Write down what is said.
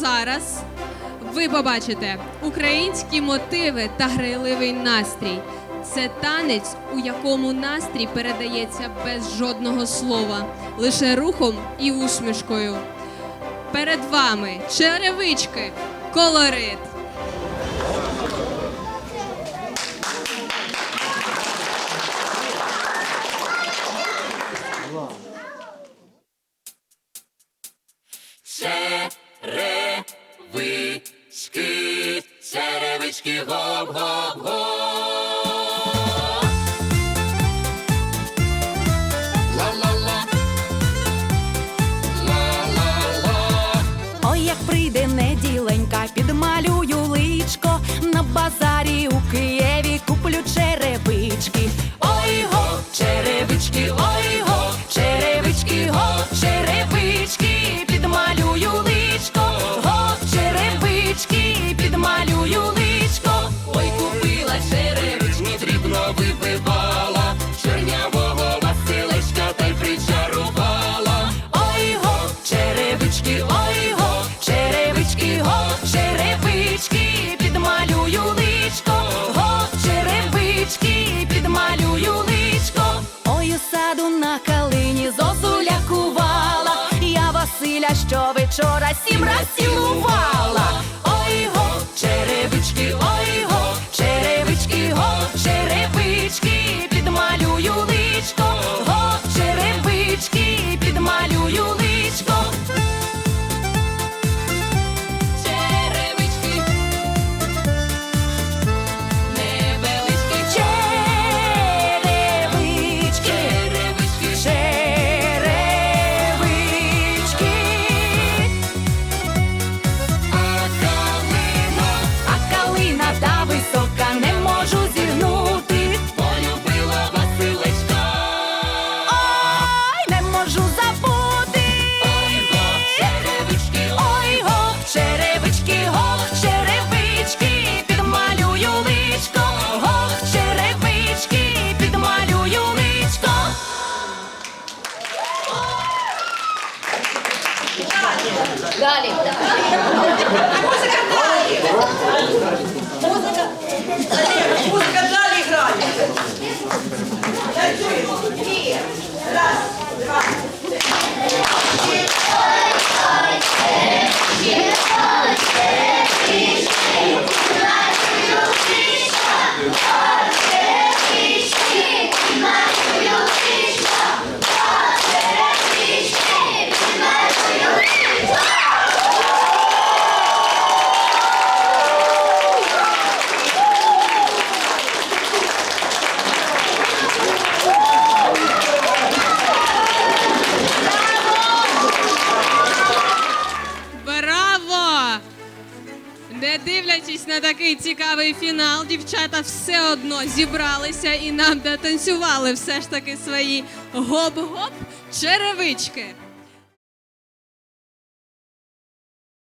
зараз ви побачите українські мотиви та грайливий настрій. Це танець, у якому настрій передається без жодного слова, лише рухом і усмішкою. Перед вами черевички, колорит. Черевички, черевички, гоп-гоп-гоп. Ла-ла-ла. Ла-ла-ла. Ой, як прийде неділенька, підмалюю личко на базарі у Києві куплю черевички. Ой го, черевички, ой го, черевички, го, черевички, підмалюю личко, го, черевички, Щовечора сім раз цілувала. Ой го, черевички, ой го, черевички, го, черевички, 大领的。Дивлячись на такий цікавий фінал, дівчата все одно зібралися і нам дотанцювали все ж таки свої гоп-гоп черевички.